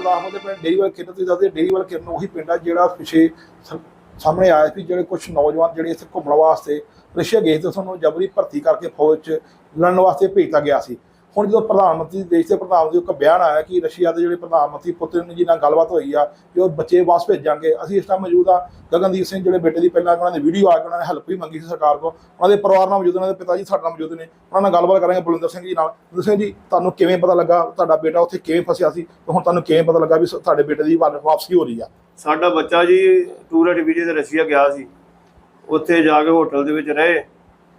ਗੁਰਦਾਸਪੁਰ ਦੇ ਪਿੰਡ ਡੇਰੀਵਾਲ ਕਿਰਨ ਤੁਸੀਂ ਦੱਸਦੇ ਡੇਰੀਵਾਲ ਕਿਰਨ ਉਹੀ ਪਿੰਡ ਆ ਜਿਹੜਾ ਪਿਛੇ ਸਾਹਮਣੇ ਆਇਆ ਸੀ, ਜਿਹੜੇ ਕੁਝ ਨੌਜਵਾਨ ਜਿਹੜੇ ਇੱਥੇ ਘੁੰਮਣ ਵਾਸਤੇ ਰਸ਼ੀਆ ਗਏ ਤੇ ਤੁਹਾਨੂੰ ਜਬਰੀ ਭਰਤੀ ਕਰਕੇ ਫੌਜ 'ਚ ਲੜਨ ਵਾਸਤੇ ਭੇਜਤਾ ਗਿਆ ਸੀ। ਹੁਣ ਜਦੋਂ ਪ੍ਰਧਾਨ ਮੰਤਰੀ ਦੇਸ਼ ਦੇ ਪ੍ਰਧਾਨ ਮੰਤਰੀ ਇੱਕ ਬਿਆਨ ਆਇਆ ਕਿ ਰਸ਼ੀਆ ਦੇ ਜਿਹੜੇ ਪ੍ਰਧਾਨ ਮੰਤਰੀ ਪੁਤਿਨ ਜੀ ਨਾਲ ਗੱਲਬਾਤ ਹੋਈ ਆ ਕਿ ਉਹ ਬੱਚੇ ਵਾਪਸ ਭੇਜਾਂਗੇ ਅਸੀਂ ਇਸ ਟਾਈਮ ਮੌਜੂਦ ਆ। ਗਗਨਦੀਪ ਸਿੰਘ ਜਿਹੜੇ ਬੇਟੇ ਦੀ ਪਹਿਲਾਂ ਉਹਨਾਂ ਦੀ ਵੀਡੀਓ ਆ ਕੇ ਉਹਨਾਂ ਨੇ ਹੈਲਪ ਵੀ ਮੰਗੀ ਸੀ ਸਰਕਾਰ ਕੋਲ। ਉਹਨਾਂ ਦੇ ਪਰਿਵਾਰ ਨਾਲ ਮੌਜੂਦ ਨੇ, ਉਹਨਾਂ ਦੇ ਪਿਤਾ ਜੀ ਸਾਡੇ ਨਾਲ ਮੌਜੂਦ ਨੇ। ਉਹਨਾਂ ਨਾਲ ਗੱਲਬਾਤ ਕਰਾਂਗੇ ਬਲਵਿੰਦਰ ਸਿੰਘ ਜੀ ਨਾਲ। ਬਲਵਿੰਦਰ ਸਿੰਘ ਜੀ ਤੁਹਾਨੂੰ ਕਿਵੇਂ ਪਤਾ ਲੱਗਾ ਤੁਹਾਡਾ ਬੇਟਾ ਉੱਥੇ ਕਿਵੇਂ ਫਸਿਆ ਸੀ ਤੇ ਹੁਣ ਤੁਹਾਨੂੰ ਕਿਵੇਂ ਪਤਾ ਲੱਗਾ ਵੀ ਤੁਹਾਡੇ ਬੇਟੇ ਦੀ ਵਾ- ਵਾਪਸੀ ਹੋ ਰਹੀ ਆ? ਸਾਡਾ ਬੱਚਾ ਜੀ ਟੂਰ ਵੀਜ਼ੇ ਤੇ ਰਸ਼ੀਆ ਗਿਆ ਸੀ। ਉੱਥੇ ਜਾ ਕੇ ਹੋਟਲ ਦੇ ਵਿੱਚ ਰਹੇ।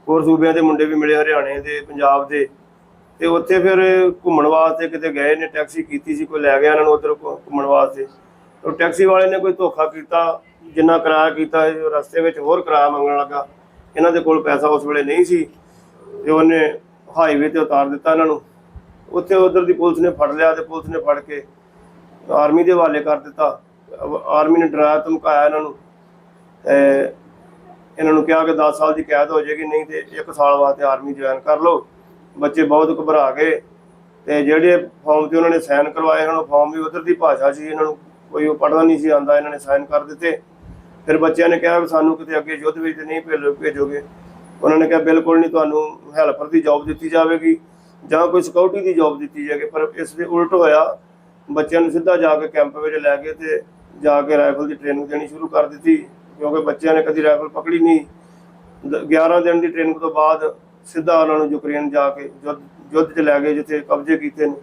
ਹੋਰ ਸੂਬਿਆਂ ਦੇ ਮੁੰਡੇ ਵੀ ਮਿਲੇ ਹਰਿਆਣੇ ਦੇ ਪੰਜਾਬ ਦੇ। ਤੇ ਉੱਥੇ ਫਿਰ ਘੁੰਮਣ ਵਾਸਤੇ ਕਿਤੇ ਗਏ ਨੇ ਟੈਕਸੀ ਕੀਤੀ ਸੀ, ਕੋਈ ਲੈ ਗਿਆ ਇਹਨਾਂ ਨੂੰ ਉਧਰ ਘੁੰਮਣ ਵਾਸਤੇ। ਉਹ ਟੈਕਸੀ ਵਾਲੇ ਨੇ ਕੋਈ ਧੋਖਾ ਕੀਤਾ, ਜਿੰਨਾ ਕਿਰਾਇਆ ਕੀਤਾ ਰਸਤੇ ਵਿੱਚ ਹੋਰ ਕਿਰਾਇਆ ਮੰਗਣ ਲੱਗਾ। ਇਹਨਾਂ ਦੇ ਕੋਲ ਪੈਸਾ ਉਸ ਵੇਲੇ ਨਹੀਂ ਸੀ ਤੇ ਉਹਨੇ ਹਾਈਵੇ ਤੇ ਉਤਾਰ ਦਿੱਤਾ ਇਹਨਾਂ ਨੂੰ। ਉੱਥੇ ਉਧਰ ਦੀ ਪੁਲਿਸ ਨੇ ਫੜ ਲਿਆ ਤੇ ਪੁਲਿਸ ਨੇ ਫੜ ਕੇ ਆਰਮੀ ਦੇ ਹਵਾਲੇ ਕਰ ਦਿੱਤਾ। ਆਰਮੀ ਨੇ ਡਰਾਇਆ, ਧਮਕਾਇਆ ਇਹਨਾਂ ਨੂੰ। ਤੇ ਇਹਨਾਂ ਨੂੰ ਕਿਹਾ ਕਿ 10 ਸਾਲ ਦੀ ਕੈਦ ਹੋ ਜਾਏਗੀ, ਨਹੀਂ ਤੇ 1 ਸਾਲ ਵਾਸਤੇ ਆਰਮੀ ਜੁਆਇਨ ਕਰ ਲਓ। ਬੱਚੇ ਬਹੁਤ ਘਬਰਾ ਗਏ ਤੇ ਜਿਹੜੇ ਫਾਰਮ ਤੇ ਉਹਨਾਂ ਨੇ ਸਾਈਨ ਕਰਵਾਏ ਹਨ, ਉਹ ਫਾਰਮ ਵੀ ਉਧਰ ਦੀ ਭਾਸ਼ਾ ਸੀ, ਇਹਨਾਂ ਨੂੰ ਕੋਈ ਉਹ ਪੜ੍ਹਦਾ ਨਹੀਂ ਸੀ ਆਂਦਾ ਇਹਨਾਂ ਨੇ ਸਾਈਨ ਕਰ ਦਿੱਤੇ। ਫਿਰ ਬੱਚਿਆਂ ਨੇ ਕਿਹਾ ਵੀ ਸਾਨੂੰ ਕਿਤੇ ਅੱਗੇ ਯੁੱਧ ਵਿੱਚ ਨਹੀਂ ਭੇਜੋ- ਭੇਜੋਗੇ। ਉਹਨਾਂ ਨੇ ਕਿਹਾ, ਬਿਲਕੁਲ ਨਹੀਂ, ਤੁਹਾਨੂੰ ਹੈਲਪਰ ਦੀ ਜੌਬ ਦਿੱਤੀ ਜਾਵੇਗੀ ਜਾਂ ਕੋਈ ਸਿਕਿਉਰਿਟੀ ਦੀ ਜੌਬ ਦਿੱਤੀ ਜਾਏਗੀ ਪਰ ਇਸ ਦੇ ਉਲਟ ਹੋਇਆ, ਬੱਚਿਆਂ ਨੂੰ ਸਿੱਧਾ ਜਾ ਕੇ ਕੈਂਪ ਵਿੱਚ ਲੈ ਕੇ ਤੇ ਜਾ ਕੇ ਰਾਈਫਲ ਦੀ ਟ੍ਰੇਨਿੰਗ ਦੇਣੀ ਸ਼ੁਰੂ ਕਰ ਦਿੱਤੀ, ਕਿਉਂਕਿ ਬੱਚਿਆਂ ਨੇ ਕਦੀ ਰਾਈਫਲ ਪਕੜੀ ਨਹੀਂ। ਦ- 11 ਦਿਨ ਦੀ ਟ੍ਰੇਨਿੰਗ ਤੋਂ ਬਾਅਦ ਸਿੱਧਾ ਉਹਨਾਂ ਨੂੰ ਯੂਕਰੇਨ ਜਾ ਕੇ ਯੁੱਧ ਯੁੱਧ 'ਚ ਲੈ ਗਏ ਜਿੱਥੇ ਕਬਜ਼ੇ ਕੀਤੇ ਨੇ।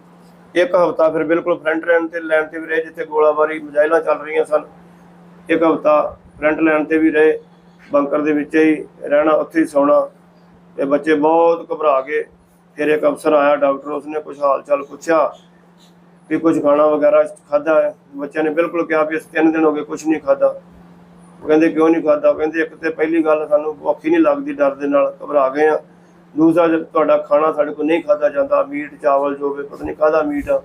ਇੱਕ ਹਫ਼ਤਾ ਫਿਰ ਬਿਲਕੁਲ ਫਰੰਟ ਲਾਈਨ ਤੇ ਲੈਣ ਤੇ ਵੀ ਰਹੇ ਜਿੱਥੇ ਗੋਲਾਬਾਰੀ ਮਜਾਇਲਾਂ ਚੱਲ ਰਹੀਆਂ ਸਨ। ਇੱਕ ਹਫ਼ਤਾ ਫਰੰਟ ਲਾਈਨ ਤੇ ਵੀ ਰਹੇ, ਬੰਕਰ ਦੇ ਵਿੱਚ ਹੀ ਰਹਿਣਾ, ਉੱਥੇ ਹੀ ਸੌਣਾ। ਤੇ ਬੱਚੇ ਬਹੁਤ ਘਬਰਾ ਕੇ ਫਿਰ ਇੱਕ ਅਫਸਰ ਆਇਆ, ਡਾਕਟਰ ਉਸਨੇ ਕੁਝ ਹਾਲ ਚਾਲ ਪੁੱਛਿਆ ਵੀ ਕੁਝ ਖਾਣਾ ਵਗੈਰਾ ਖਾਦਾ ਹੈ? ਬੱਚਿਆਂ ਨੇ ਬਿਲਕੁਲ ਕਿਹਾ ਵੀ ਅਸੀਂ ਤਿੰਨ ਦਿਨ ਹੋ ਗਏ ਕੁਝ ਨਹੀਂ ਖਾਦਾ ਉਹ ਕਹਿੰਦੇ, ਕਿਉਂ ਨਹੀਂ ਖਾਦਾ ਕਹਿੰਦੇ, ਇੱਕ ਤੇ ਪਹਿਲੀ ਗੱਲ ਸਾਨੂੰ ਔਖੀ ਨਹੀਂ ਲੱਗਦੀ ਡਰ ਦੇ ਨਾਲ, ਘਬਰਾ ਗਏ ਆ ਦੂਸਰਾ ਜੇ ਤੁਹਾਡਾ ਖਾਣਾ ਸਾਡੇ ਕੋਲ ਨਹੀਂ ਖਾਦਾ ਜਾਂਦਾ, ਮੀਟ, ਚਾਵਲ ਜੋ ਵੀ, ਪਤਾ ਨਹੀਂ ਕਾਹਦਾ ਮੀਟ ਆ।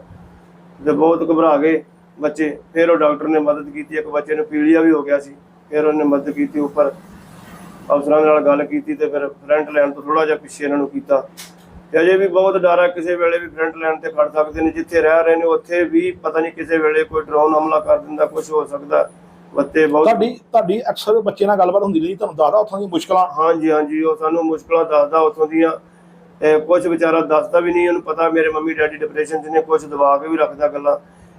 ਤੇ ਬਹੁਤ ਘਬਰਾ ਗਏ ਬੱਚੇ। ਫਿਰ ਉਹ ਡਾਕਟਰ ਨੇ ਮਦਦ ਕੀਤੀ, ਇੱਕ ਬੱਚੇ ਨੂੰ ਪੀਲੀਆ ਵੀ ਹੋ ਗਿਆ ਸੀ। ਫਿਰ ਉਹਨੇ ਮਦਦ ਕੀਤੀ, ਉੱਪਰ ਅਫਸਰਾਂ ਨਾਲ ਗੱਲ ਕੀਤੀ ਤੇ ਫਿਰ ਫਰੰਟ ਲੈਣ ਤੋਂ ਥੋੜਾ ਜਿਹਾ ਪਿੱਛੇ ਇਹਨਾਂ ਨੂੰ ਕੀਤਾ। ਤੇ ਅਜੇ ਵੀ ਬਹੁਤ ਡਰ ਹੈ ਕਿਸੇ ਵੇਲੇ ਵੀ ਫਰੰਟ ਲੈਣ ਤੇ ਖੜ ਸਕਦੇ ਨੇ। ਜਿੱਥੇ ਰਹਿ ਰਹੇ ਨੇ, ਉੱਥੇ ਵੀ ਪਤਾ ਨਹੀਂ ਕਿਸੇ ਵੇਲੇ ਕੋਈ ਡਰੋਨ ਹਮਲਾ ਕਰ ਦਿੰਦਾ ਕੁਝ ਹੋ ਸਕਦਾ। ਬੱਤੇ ਬਹੁਤ ਤੁਹਾਡੀ ਤੁਹਾਡੀ ਅਕਸਰ ਬੱਚੇ ਨਾਲ ਗੱਲਬਾਤ ਹੁੰਦੀ ਰਹੀ ਤੁਹਾਨੂੰ ਦੱਸਦਾ ਉੱਥੋਂ ਦੀਆਂ ਮੁਸ਼ਕਲਾਂ। ਹਾਂਜੀ ਹਾਂਜੀ ਉਹ ਸਾਨੂੰ ਮੁਸ਼ਕਲਾਂ ਦੱਸਦਾ ਉੱਥੋਂ ਦੀਆਂ। ਕੁਝ ਵਿਚਾਰਾ ਦੱਸਦਾ ਵੀ ਨਹੀਂ ਉਹਨੂੰ ਪਤਾ ਮੇਰੇ ਮੰਮੀ ਡੈਡੀ ਡਿਪਰੈਸ਼ਨ 'ਚ ਨੇ ਕੁਝ ਦਬਾ ਕੇ ਵੀ ਰੱਖਦਾ ਗੱਲਾਂ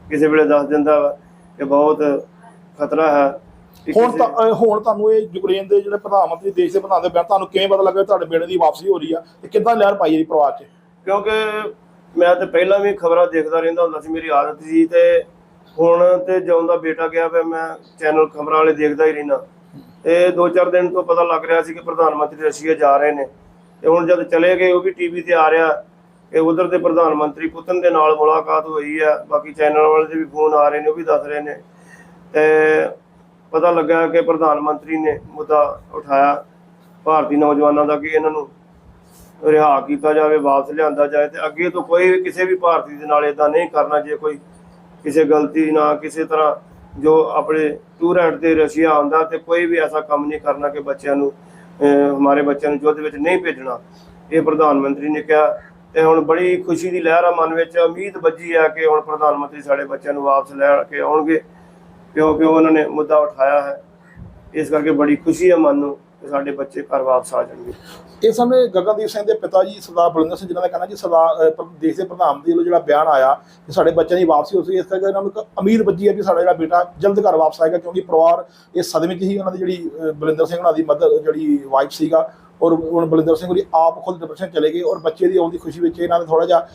ਕਿਸੇ ਵੇਲੇ ਦੱਸ ਦਿੰਦਾ ਵਾ ਕਿ ਬਹੁਤ ਖਤਰਾ ਹੈ। ਹੁਣ ਕਿਸੇ- ਤਾਂ ਅਹ ਹੁਣ ਤੁਹਾਨੂੰ ਇਹ ਯੂਕਰੇਨ ਦੇ ਜਿਹੜੇ ਪ੍ਰਧਾਨ ਮੰਤਰੀ ਦੇਸ਼ ਦੇ ਪ੍ਰਧਾਨ ਦੇ ਬਿਆਨ ਤੁਹਾਨੂੰ ਕਿਵੇਂ ਪਤਾ ਲੱਗਾ ਵੀ ਤੁਹਾਡੇ ਬੇਟੇ ਦੀ ਵਾਪਸੀ ਹੋ ਰਹੀ ਆ? ਤੇ ਕਿੱਦਾਂ ਲਹਿਰ ਪਾਈ ਜੀ ਪਰਿਵਾਰ 'ਚ? ਕਿਉਂਕਿ ਮੈਂ ਤੇ ਪਹਿਲਾਂ ਵੀ ਖਬਰਾਂ ਦੇਖਦਾ ਰਹਿੰਦਾ ਹੁੰਦਾ ਸੀ ਮੇਰੀ ਆਦਤ ਸੀ ਤੇ ਹੁਣ ਤੇ ਜਦੋਂ ਦਾ ਬੇਟਾ ਗਿਆ ਵੇ ਮੈਂ ਚੈਨਲ ਖਬਰਾਂ ਵਾਲੇ ਦੇਖਦਾ ਹੀ ਰਹਿਣਾ ਤੇ ਦੋ ਚਾਰ ਦਿਨ ਤੋਂ ਪਤਾ ਲੱਗ ਰਿਹਾ ਸੀ ਕਿ ਪ੍ਰਧਾਨ ਮੰਤਰੀ ਰਸ਼ੀਆ ਜਾ ਰਹੇ ਨੇ। ਤੇ ਹੁਣ ਜਦ ਚਲੇ ਗਏ, ਉਹ ਵੀ ਟੀਵੀ ਤੇ ਆ ਰਿਹਾ। ਕਿ ਉਧਰ ਦੇ ਪ੍ਰਧਾਨ ਮੰਤਰੀ ਪੁਤਨ ਦੇ ਨਾਲ ਮੁਲਾਕਾਤ ਹੋਈ ਹੈ ਬਾਕੀ ਚੈਨਲ ਵਾਲੇ ਦੇ ਵੀ ਫੋਨ ਆ ਰਹੇ ਨੇ, ਉਹ ਵੀ ਦੱਸ ਰਹੇ ਨੇ। ਤੇ ਪਤਾ ਲੱਗਾ ਕਿ ਪ੍ਰਧਾਨ ਮੰਤਰੀ ਨੇ ਮੁੱਦਾ ਉਠਾਇਆ ਭਾਰਤੀ ਨੌਜਵਾਨਾਂ ਦਾ ਕਿ ਇਹਨਾਂ ਨੂੰ ਰਿਹਾ ਕੀਤਾ ਜਾਵੇ, ਵਾਪਸ ਲਿਆਂਦਾ ਜਾਏ ਤੇ ਅੱਗੇ ਤੋਂ ਕੋਈ ਵੀ ਕਿਸੇ ਵੀ ਭਾਰਤੀ ਦੇ ਨਾਲ ਇਦਾਂ ਨਹੀਂ ਕਰਨਾ, ਜੇ ਕੋਈ ਕਿਸੇ ਗਲਤੀ ਨਾਲ ਕਿਸੇ ਤਰ੍ਹਾਂ ਜੋ ਆਪਣੇ ਟੂਰ ਐਂਡ ਤੇ ਰਸ਼ੀਆ ਆਉਂਦਾ ਤੇ ਕੋਈ ਵੀ ਐਸਾ ਕੰਮ ਨਹੀਂ ਕਰਨਾ ਕਿ ਬੱਚਿਆਂ ਨੂੰ ਹਮਾਰੇ ਬੱਚਿਆਂ ਨੂੰ ਯੁੱਧ ਵਿੱਚ ਨਹੀਂ ਭੇਜਣਾ। ਇਹ ਪ੍ਰਧਾਨ ਮੰਤਰੀ ਨੇ ਕਿਹਾ ਤੇ ਹੁਣ ਬੜੀ ਖੁਸ਼ੀ ਦੀ ਲਹਿਰ ਆ ਮਨ ਵਿੱਚ, ਉਮੀਦ ਵੱਜੀ ਆ ਕਿ ਹੁਣ ਪ੍ਰਧਾਨ ਮੰਤਰੀ ਸਾਡੇ ਬੱਚਿਆਂ ਨੂੰ ਵਾਪਸ ਲੈ ਕੇ ਆਉਣਗੇ, ਕਿਉਂਕਿ ਉਹਨਾਂ ਨੇ ਮੁੱਦਾ ਉਠਾਇਆ ਹੈ। ਇਸ ਕਰਕੇ ਬੜੀ ਖੁਸ਼ੀ ਹੈ ਮਨ ਨੂੰ ਕਿ ਸਾਡੇ ਬੱਚੇ ਘਰ ਵਾਪਸ ਆ ਜਾਣਗੇ। ਇਸ ਸਮੇਂ ਗਗਨਦੀਪ ਸਿੰਘ ਦੇ ਪਿਤਾ ਜੀ ਸਰਦਾਰ ਬਲਵਿੰਦਰ ਸਿੰਘ ਜਿਨ੍ਹਾਂ ਦਾ ਕਹਿਣਾ ਜੀ ਸਰਦਾਰ ਦੇਸ਼ ਦੇ ਪ੍ਰਧਾਨ ਮੰਤਰੀ ਵੱਲੋਂ ਜਿਹੜਾ ਬਿਆਨ ਆਇਆ ਕਿ ਸਾਡੇ ਬੱਚਿਆਂ ਦੀ ਵਾਪਸੀ ਹੋ ਸੀ ਇਸ ਕਰਕੇ ਇਹਨਾਂ ਨੂੰ ਇੱਕ ਉਮੀਦ ਵੱਜੀ ਹੈ ਕਿ ਸਾਡਾ ਜਿਹੜਾ ਬੇਟਾ ਜਲਦ ਘਰ ਵਾਪਸ ਆਏਗਾ ਕਿਉਂਕਿ ਪਰਿਵਾਰ ਇਸ ਸਦਮੇ 'ਚ ਹੀ ਉਹਨਾਂ ਦੀ ਜਿਹੜੀ ਅਹ, ਬਲਵਿੰਦਰ ਸਿੰਘ ਉਹਨਾਂ ਦੀ ਮਦਰ ਜਿਹੜੀ ਵਾਈਫ ਸੀਗਾ ਔਰ ਹੁਣ ਬਲਵਿੰਦਰ ਸਿੰਘ ਹੋਰੀ ਆਪ ਖੁਦ ਡਿਪਰੈਸ਼ਨ ਚਲੇ ਗਏ ਔਰ ਬੱਚੇ ਦੀ ਆਉਣ ਦੀ ਖੁਸ਼ੀ ਵਿੱਚ ਇਹਨਾਂ ਨੇ ਥੋੜਾ ਜਿਹਾ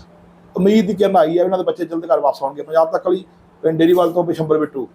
ਉਮੀਦ ਦੀ ਕਿਰਨ ਆਈ ਹੈ ਵੀ ਇਹਨਾਂ ਦੇ ਬੱਚੇ ਜਲਦ ਘਰ ਵਾਪਸ ਆਉਣਗੇ। ਪੰਜਾਬ ਤੱਕ ਲਈ ਪਿੰਡ ਡੇਰੀਵਾਲ ਤੋਂ ਬਿਸ਼ੰਬਰ ਬਿੱਟੂ।